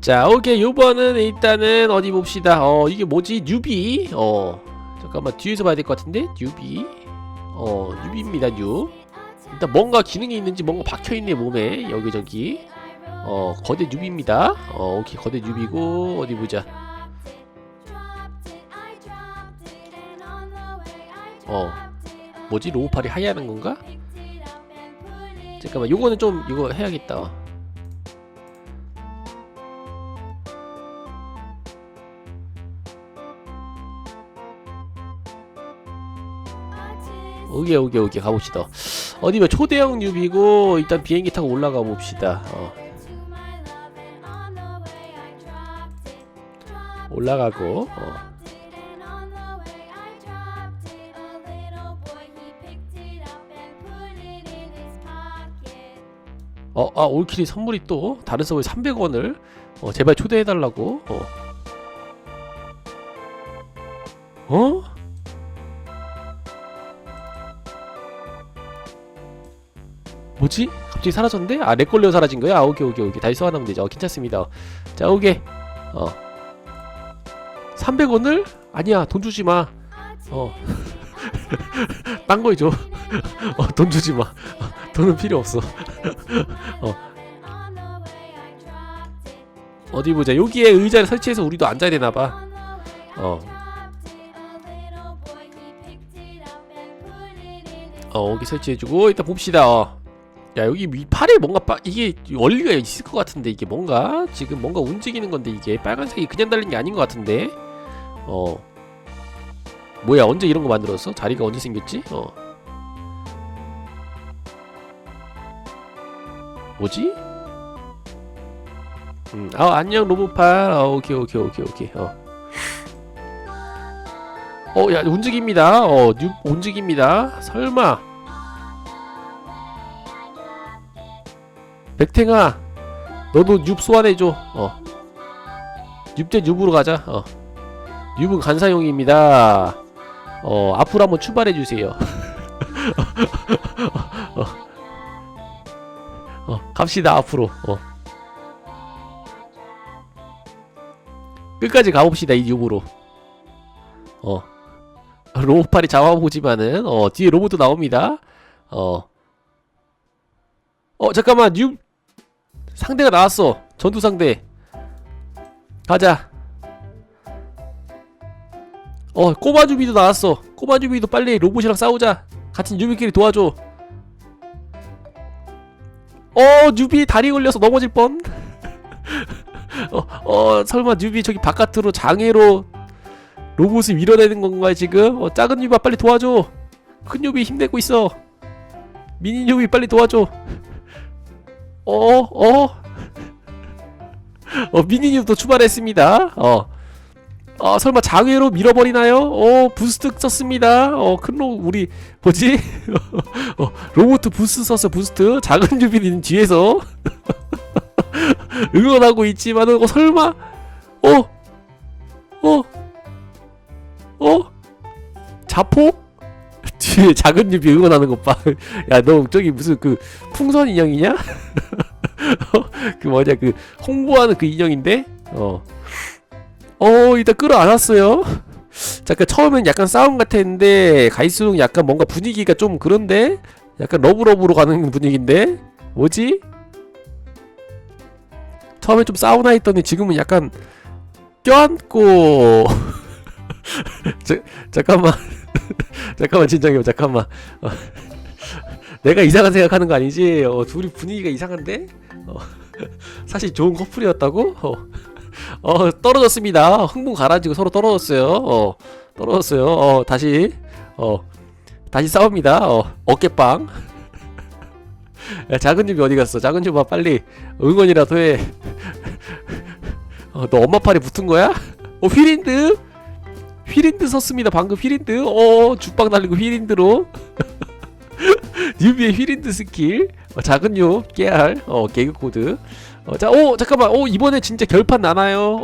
자 오케이. 요번은 일단은 어디 봅시다. 어 이게 뭐지? 뉴비? 어 잠깐만. 뒤에서 봐야 될 것 같은데? 뉴비? 어 뉴비입니다 뉴. 일단 뭔가 기능이 있는지 뭔가 박혀있네 몸에. 여기저기. 어 거대 뉴비입니다. 어 오케이. 거대 뉴비고 어디 보자. 어 뭐지? 로우팔이 하이하는 건가? 잠깐만. 요거는 좀 이거 해야겠다 오케이 오케이 오케이 가봅시다 어디면 초대형 뉴비고 일단 비행기 타고 올라가 봅시다 어. 올라가고 어. 어, 아, 올킬이 선물이 또 다른 서버에 300원을 어, 제발 초대해달라고. 어. 어? 뭐지? 갑자기 사라졌는데? 아, 렉 걸려 사라진 거야? 아, 오케이, 오케이, 오케이. 다시 써놔면 되죠. 어, 괜찮습니다. 자, 오케이. 어. 300원을? 아니야, 돈 주지 마. 어. 딴거 해줘. 어, 돈 주지 마. 돈은 필요 없어. 어. 어디 보자. 여기에 의자를 설치해서 우리도 앉아야 되나 봐. 어. 어, 여기 설치해주고 일단 봅시다. 어. 야, 여기 위 팔에 뭔가 빠, 이게 원리가 있을 것 같은데 이게 뭔가 지금 뭔가 움직이는 건데 이게 빨간색이 그냥 달린 게 아닌 것 같은데. 어. 뭐야 언제 이런 거 만들었어? 자리가 언제 생겼지? 어. 뭐지? 음, 아 안녕 로봇팔. 아, 오케이 오케이 오케이 오케이. 어. 어, 야 움직입니다. 어, 뉴 움직입니다. 설마. 백탱아, 너도 뉴 소환해줘. 어. 뉴대 뉴으로 가자. 어. 뉴은 간사용입니다. 어, 앞으로 한번 출발해 주세요. 어. 어, 갑시다 앞으로. 어. 끝까지 가봅시다 이 뉴브로. 어. 로봇팔이 잡아보지만은 어 뒤에 로봇도 나옵니다. 어. 어 잠깐만 뉴 상대가 나왔어 전투 상대. 가자. 어 꼬마 주비도 나왔어. 꼬마 주비도 빨리 로봇이랑 싸우자. 같은 뉴비끼리 도와줘. 어 뉴비 다리 걸려서 넘어질 뻔. 어, 어 설마 뉴비 저기 바깥으로 장애로 로봇을 밀어내는 건가요 지금? 어, 작은 뉴비야 빨리 도와줘. 큰 뉴비 힘내고 있어. 미니 뉴비 빨리 도와줘. 어 어. 어 미니 뉴비도 출발했습니다. 어. 어 설마 장애로 밀어버리나요? 어 부스트 썼습니다. 어 큰 로 우리 뭐지? 어 로봇 부스트 썼어 부스트. 작은 뉴비는 뒤에서 응원하고 있지만은 어 설마 어 어, 어? 자폭? 뒤에 작은 뉴비 응원하는 것 봐. 야, 너 저기 무슨 그 풍선 인형이냐? 어? 그 뭐냐, 그 홍보하는 그 인형인데? 어. 어, 일단 끌어안았어요. 잠깐 처음엔 약간 싸움 같았는데 갈수록 약간 뭔가 분위기가 좀 그런데? 약간 러브러브로 가는 분위기인데? 뭐지? 처음에 좀 싸우나 했더니 지금은 약간 껴안고 자, 잠깐만 잠깐만 진정해요 잠깐만. 어, 내가 이상한 생각하는 거 아니지? 어, 둘이 분위기가 이상한데? 어, 사실 좋은 커플이었다고? 어, 어 떨어졌습니다. 흥분 가라지고 서로 떨어졌어요. 어. 떨어졌어요. 어 다시. 어. 다시 싸웁니다. 어. 어깨빵. 야 작은 집이 어디 갔어? 작은 집아 빨리. 응원이라도 해. 어, 너 엄마 팔에 붙은 거야? 어 휘린드 휘린드 썼습니다. 방금 휘린드? 어 죽방 날리고 휘린드로. 뉴비의 휘린드 스킬. 어, 작은 요 깨알. 어 개그 코드. 어 자 오 잠깐만. 오 이번에 진짜 결판 나나요?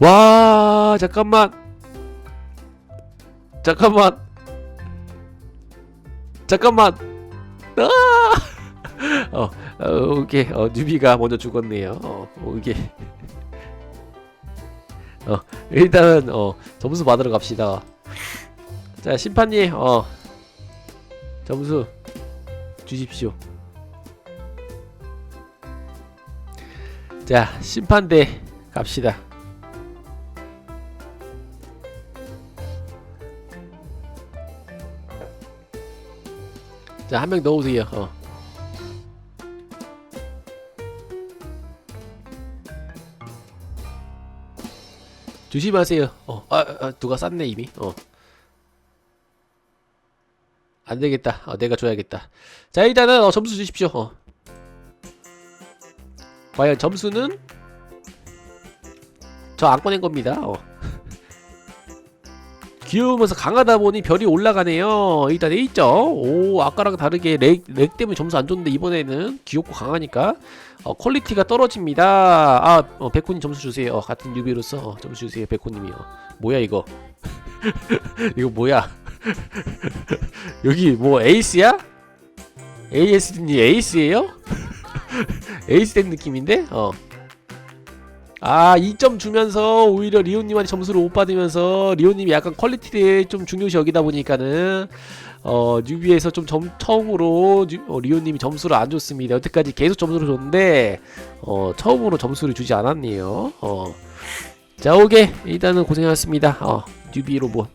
어와 잠깐만. 잠깐만. 잠깐만. 아! 어 어, 이게 어, 뉴비가 먼저 죽었네요. 어, 어, 이게 어, 일단은 어, 점수 받으러 갑시다. 자 심판님 어 점수 주십시오. 자 심판대 갑시다. 자 한 명 넣으세요. 어. 조심하세요. 어, 아, 아, 누가 쌌네 이미. 어. 안 되겠다. 어, 내가 줘야겠다. 자, 일단은 어, 점수 주십시오. 어. 과연 점수는 저 안 꺼낸 겁니다. 어. 귀여우면서 강하다 보니 별이 올라가네요. 일단 A점. 오, 아까랑 다르게 렉, 렉 때문에 점수 안 줬는데 이번에는 귀엽고 강하니까 어, 퀄리티가 떨어집니다. 아, 어, 백호님 점수 주세요. 어, 같은 뉴비로서 어, 점수 주세요. 백호님이요. 뭐야 이거? 이거 뭐야? 여기 뭐 에이스야? AS님 에이스예요? 에이스 된 느낌인데? 어. 아, 2점 주면서 오히려 리오님한테 점수를 못 받으면서 리오님이 약간 퀄리티를 좀 중요시 여기다 보니까는 어, 뉴비에서 좀 점, 처음으로 뉴- 어, 리오님이 점수를 안 줬습니다. 여태까지 계속 점수를 줬는데 어, 처음으로 점수를 주지 않았네요. 어. 자, 오케이. 일단은 고생하셨습니다. 어, 뉴비 로봇.